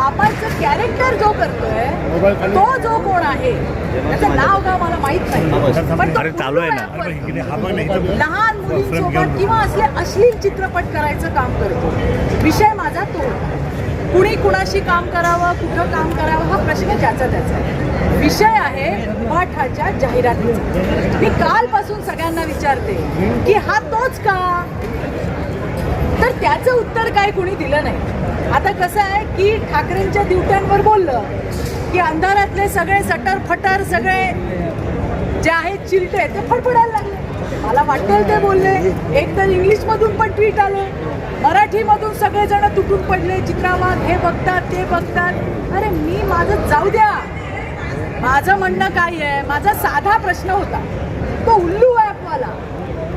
बापाचं कॅरेक्टर जो करतोय तो जो कोण आहे त्याचं नाव गाव मला माहीत नाही. पण तो अरे चालू आहे ना. लहान मुलींसोबत किंवा असले अश्लील चित्रपट करायचं काम करतो. विषय माझा तो. कुणी कुणाशी काम करावं कुठं काम करावं हा प्रश्न ज्याचा त्याचा. आहे. विषय आहे उभाठाच्या जाहिरातीचा. मी कालपासून सगळ्यांना विचारते की हा तोच का? तर त्याचं उत्तर काय कुणी दिलं नाही. आता कसं आहे की ठाकरेंच्या दिवट्यांवर बोललं की अंधारातले सगळे सटर फटर सगळे जे आहेत चिलटे ते फडफडायला लागले. मला वाटेल ते बोलले. एक तर इंग्लिशमधून पण ट्विट आले. मराठीमधून सगळेजण तुटून पडले. चित्रावाद हे बघतात ते बघतात. अरे मी माझं जाऊ द्या. माझं म्हणणं काय आहे? माझा साधा प्रश्न होता. तो उल्लू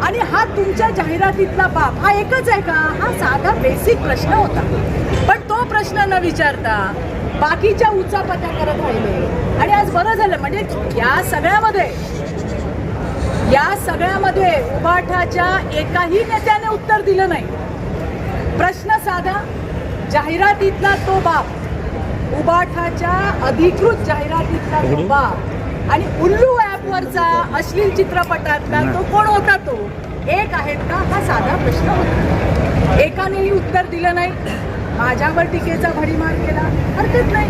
आणि हा तुमच्या जाहिरातीतला बाप हा एकच आहे का? हा साधा बेसिक प्रश्न होता. पण तो प्रश्न न विचारता बाकीच्या उचापत्या करत राहिले. आणि आज बरं झालं म्हणजे या सगळ्यामध्ये या सगळ्यामध्ये उबाठाच्या एकाही नेत्याने उत्तर दिलं नाही. प्रश्न साधा जाहिरातीतला तो बाप उबाठाच्या अधिकृत जाहिरातीतला तो बाप आणि उल्लू ॲपवरचा अश्लील चित्रपटातला तो कोण होता तो? एक आहेत का? हा साधा प्रश्न होता. एकानेही उत्तर दिलं नाही. माझ्यावर टीकेचा भडीमार केला. हरकत नाही.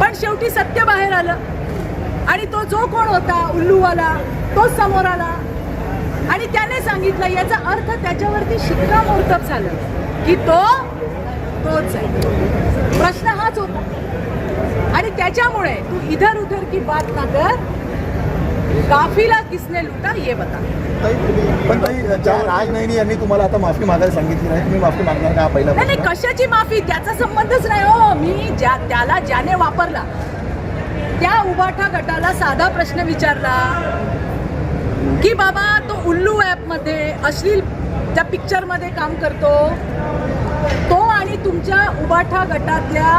पण शेवटी सत्य बाहेर आलं. आणि तो जो कोण होता उल्लूवाला तोच समोर आला. आणि त्याने सांगितलं याचा अर्थ त्याच्यावरती शिक्कामोर्तब झालं की तो तोच आहे. प्रश्न हाच होता. आणि त्याच्यामुळे तू इधर उधर की बात ना कर. काफिला किसने लुटा ये बता. पण राज नैनी यांनी तुम्हाला आता माफी मागायला सांगितली नाही तुम्ही माफी मागणार का पहिला नाही? कशाची माफी? त्याचा संबंधच नाही हो. मी ज्या त्याला ज्याने वापरला त्या उबाठा गटाला साधा प्रश्न विचारला की बाबा तो उल्लू ॲपमध्ये अश्लील त्या पिक्चरमध्ये काम करतो तो आणि तुमच्या उबाठा गटातल्या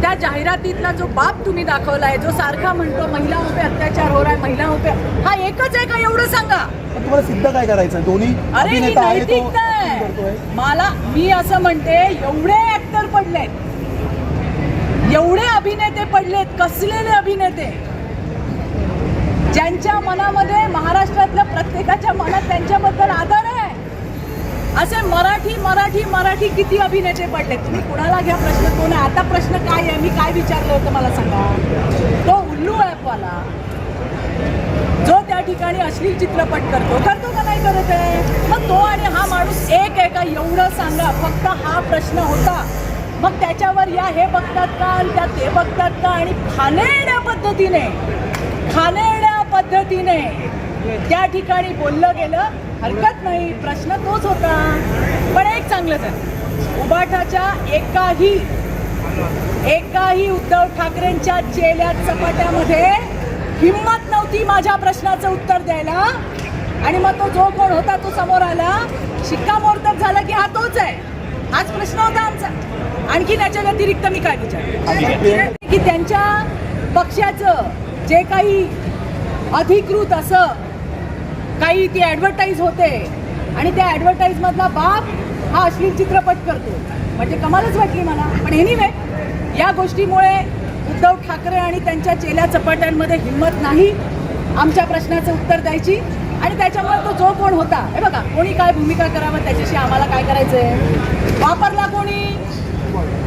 त्या जाहिरातीतला जो बाप तुम्ही दाखवलाय जो सारखा म्हणतो महिलाओं पे अत्याचार हो रहा है महिलाओं पे हा एकच आहे का? एवढं सांगा. तुम्हाला सिद्ध काय करायचं? दोन्ही अरे ही अभिनेता आहे तो नैतिकता acting करतोय. आहे मला मी असं म्हणते एवढे ऍक्टर पडलेत. एवढे अभिनेते पडलेत कसलेले अभिनेते? ज्यांच्या मनामध्ये महाराष्ट्रातल्या प्रत्येकाच्या मनात त्यांच्याबद्दल आदर आहे? असे मराठी मराठी मराठी किती अभिनेते पडले? तुम्ही कुणाला घ्या प्रश्न? कोण आहे? आता प्रश्न काय आहे? मी काय विचारलं होतं मला सांगा. तो उल्लू ॲपवाला जो त्या ठिकाणी अश्लील चित्रपट करतो. करतो का नाही करत आहे? मग तो आणि हा माणूस एक आहे का एवढं सांगा. फक्त हा प्रश्न होता. मग त्याच्यावर या हे बघतात का? आणि त्या ते बघतात का? आणि खाणेड्या पद्धतीने खाणेड्या पद्धतीने त्या ठिकाणी बोललं गेलं. हरकत नाही. प्रश्न तोच होता. पण एक चांगलंच आहे. उबाठाच्या एकाही एकाही उद्धव ठाकरेंच्या चेल्या चपाट्यामध्ये हिंमत नव्हती माझ्या प्रश्नाचं उत्तर द्यायला. आणि मग तो जो कोण होता तो समोर आला. शिक्कामोर्तब झाला की हा तोच आहे. हाच प्रश्न होता आमचा. आणखी त्याच्या व्यतिरिक्त मी काय विचार? की त्यांच्या पक्षाचं जे काही अधिकृत असं काही ती ॲडव्हर्टाईज होते. आणि त्या ॲडव्हर्टाईजमधला बाप हा अश्लील चित्रपट करतो. म्हणजे कमालच वाटली मला. पण एनिवे या गोष्टीमुळे उद्धव ठाकरे आणि त्यांच्या चेल्या चपाट्यांमध्ये हिंमत नाही. आमच्या प्रश्नाचं उत्तर द्यायची. आणि त्याच्यामुळे तो जो कोण होता हे बघा कोणी काय भूमिका करावं त्याच्याशी आम्हाला काय करायचं आहे वापरला कोणी?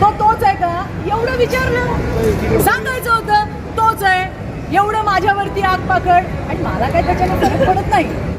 तो तोच आहे का? एवढं विचारलं. सांगायचं होतं तोच आहे. एवढं माझ्यावरती आग पाकड. आणि मला काय त्याच्याने फरक पडत नाही.